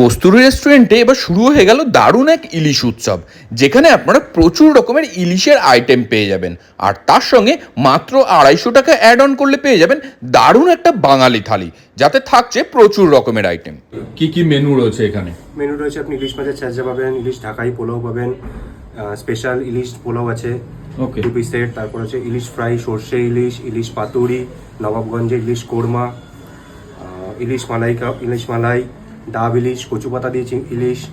কস্তুরি রেস্টুরেন্টে এবার শুরু হয়ে গেল দারুণ এক ইলিশ উৎসব যেখানে আপনারা প্রচুর রকমের ইলিশের আইটেম পেয়ে যাবেন। আর তার সঙ্গে মাত্র আড়াইশো টাকা অ্যাড অন করলে পেয়ে যাবেন দারুণ একটা বাঙালি থালি যাতে থাকছে প্রচুর রকমের আইটেম কি কি মেনু রয়েছে এখানে? মেনু রয়েছে আপনি ইলিশ মাছের ছ্যাঁচা পাবেন ইলিশ ঢাকাই পোলাও পাবেন স্পেশাল ইলিশ পোলাও আছে Okay. দু পিসের তারপর হচ্ছে ইলিশ ফ্রাই সর্ষে ইলিশ ইলিশ পাতুরি নবাবগঞ্জের ইলিশ কোরমা ইলিশ মালাই কাপ ইলিশ মালাই ডাব ইলিশ কচু পাতা দিয়ে চিং- ইলিশ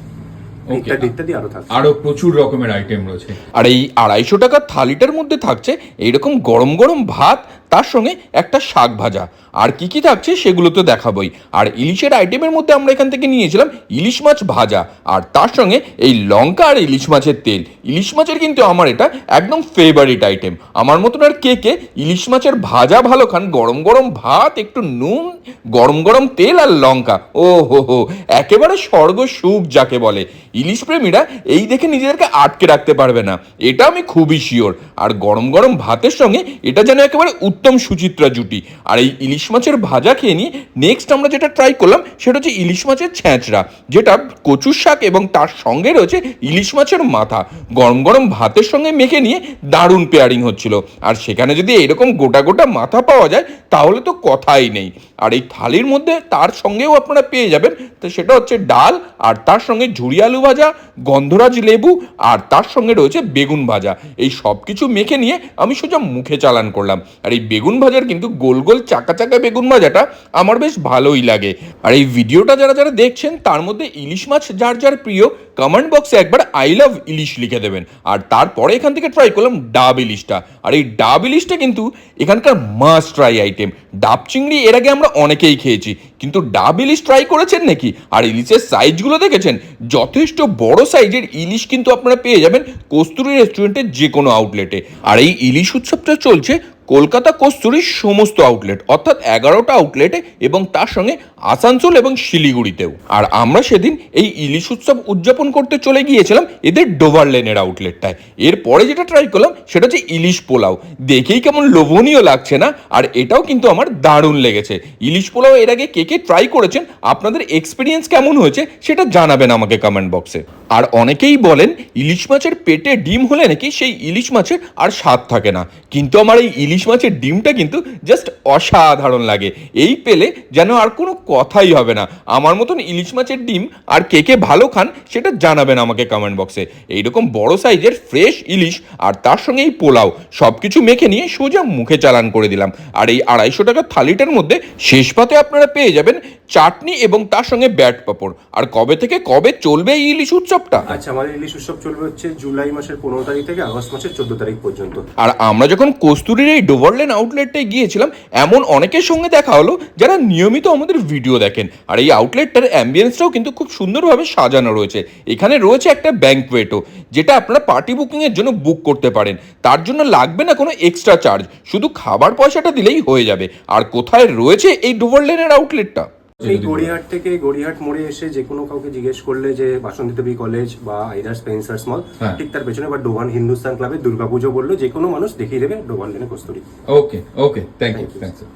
ইত্যাদি ইত্যাদি আরও থাকছে। আরও প্রচুর রকমের আইটেম রয়েছে। আর এই আড়াইশো টাকার থালিটার মধ্যে থাকছে এইরকম গরম গরম ভাত তার সঙ্গে একটা শাক ভাজা। আর কি কি থাকছে সেগুলো তো দেখাবই। আর ইলিশের আইটেমের মধ্যে আমরা এখান থেকে নিয়েছিলাম ইলিশ মাছ ভাজা। আর তার সঙ্গে এই লঙ্কা আর ইলিশ মাছের তেল। ইলিশ মাছের কিন্তু আমার এটা একদম ফেভারিট আইটেম আমার মতন আর কে কে ইলিশ মাছের ভাজা ভালো খান, গরম গরম ভাত, একটু নুন, গরম গরম তেল আর লঙ্কা। ও হো হো, একেবারে স্বর্গ সুখ যাকে বলে। ইলিশ প্রেমীরা এই দেখে নিজেদেরকে আটকে রাখতে পারবে না। এটা আমি খুবই শিওর আর গরম গরম ভাতের সঙ্গে এটা যেন একেবারে উত্তম সুচিত্রা জুটি। আর এই ইলিশ মাছের ভাজা খেয়ে নিয়ে নেক্সট আমরা যেটা ট্রাই করলাম, সেটা হচ্ছে ইলিশ মাছের ছ্যাঁচড়া যেটা কচুর শাক এবং তার সঙ্গে রয়েছে ইলিশ মাছের মাথা। গরম গরম ভাতের সঙ্গে মেখে নিয়ে দারুণ পেয়ারিং হচ্ছিল। আর সেখানে যদি এরকম গোটা গোটা মাথা পাওয়া যায়, তাহলে তো কথাই নেই। আর এই থালির মধ্যে তার সঙ্গেও আপনারা পেয়ে যাবেন, তো সেটা হচ্ছে ডাল, আর তার সঙ্গে ঝুড়ি আলু ভাজা, গন্ধরাজ লেবু, আর তার সঙ্গে রয়েছে বেগুন ভাজা। এই সব কিছু মেখে নিয়ে আমি সোজা মুখে চালান করলাম। আর এই বেগুন ভাজার কিন্তু গোল গোল চাকা চাকা বেগুন ভাজাটা আমার বেশ ভালোই লাগে। আর এই ভিডিওটা যারা যারা দেখছেন, তার মধ্যে ইলিশ মাছ যার যার প্রিয় কমেন্ট বক্সে একবার আই লাভ ইলিশ লিখে দেবেন। আর তারপরে এখান থেকে ট্রাই করলাম ডাব ইলিশটা। আর এই ডাব ইলিশটা কিন্তু এখানকার মাস্ট ট্রাই আইটেম ডাব চিংড়ি এর আগে আমরা অনেকেই খেয়েছি, কিন্তু ডাব ইলিশ ট্রাই করেছেন নাকি? আর ইলিশের সাইজগুলো দেখেছেন? যথেষ্ট বড় সাইজের ইলিশ কিন্তু আপনারা পেয়ে যাবেন কস্তুরি রেস্টুরেন্টের যে কোনো আউটলেটে আর এই ইলিশ উৎসবটা চলছে কলকাতা কস্তুরির সমস্ত আউটলেট অর্থাৎ এগারোটা আউটলেটে এবং তার সঙ্গে আসানসোল এবং শিলিগুড়িতেও। আর আমরা সেদিন এই ইলিশ উৎসব উদযাপন করতে চলে গিয়েছিলাম এদের ডোভার লেনের আউটলেটটায় এরপরে যেটা ট্রাই করলাম, সেটা হচ্ছে ইলিশ পোলাও। দেখেই কেমন লোভনীয় লাগছে না? আর এটাও কিন্তু আমার দারুণ লেগেছে। ইলিশ পোলাও এর আগে কে কে ট্রাই করেছেন, আপনাদের এক্সপিরিয়েন্স কেমন হয়েছে, সেটা জানাবেন আমাকে কমেন্ট বক্সে আর অনেকেই বলেন, ইলিশ মাছের পেটে ডিম হলে নাকি সেই ইলিশ মাছের আর স্বাদ থাকে না। কিন্তু আমার এই ইলিশ মাছের ডিমটা কিন্তু জাস্ট অসাধারণ লাগে। এই পেলে যেন আর কোনো কথাই হবে না। আমার মতন ইলিশ মাছের ডিম আর কে কে ভালো খান সেটা জানাবেন আমাকে কমেন্ট বক্সে এইরকম বড় সাইজের ফ্রেশ ইলিশ আর তার সঙ্গে এই পোলাও সব কিছু মেখে নিয়ে সোজা মুখে চালান করে দিলাম। আর এই আড়াইশো টাকার থালিটার মধ্যে শেষ পাতে আপনারা পেয়ে যাবেন চাটনি এবং তার সঙ্গে ব্যাট পাপড়। আর কবে থেকে কবে চলবে এই ইলিশ উৎসবটা? আচ্ছা আমাদের ইলিশ উৎসব চলবে হচ্ছে জুলাই মাসের পনেরো তারিখ থেকে আগস্ট মাসের চোদ্দ তারিখ পর্যন্ত। আর আমরা যখন কস্তুরির এই ডোভারলেন আউটলেটে গিয়েছিলাম এমন অনেকের সঙ্গে দেখা হলো যারা নিয়মিত আমাদের ভিডিও দেখেন। আর এই আউটলেটটার অ্যাম্বিয়েন্সটাও কিন্তু খুব সুন্দরভাবে সাজানো রয়েছে। এখানে রয়েছে একটা ব্যাঙ্কওয়েটও যেটা আপনারা পার্টি বুকিংয়ের জন্য বুক করতে পারেন। তার জন্য লাগবে না কোনো এক্সট্রা চার্জ শুধু খাবার পয়সাটা দিলেই হয়ে যাবে। আর কোথায় রয়েছে এই ডোভারলেনের আউটলেটটা? এই গড়িয়াহাট থেকে গড়িয়াহাট মোড়ে এসে যে কোনো কাউকে জিজ্ঞেস করলে যে বাসন্তী দেবী কলেজ বা আইদার স্পেন্সার্স মল। ঠিক তার পেছনে বা ডোভান হিন্দুস্তান ক্লাবে দুর্গাপুজো বলল যে কোনো মানুষ দেখিয়ে দেবে ডোভান লেনে Kasturi. Okay okay thank you thank you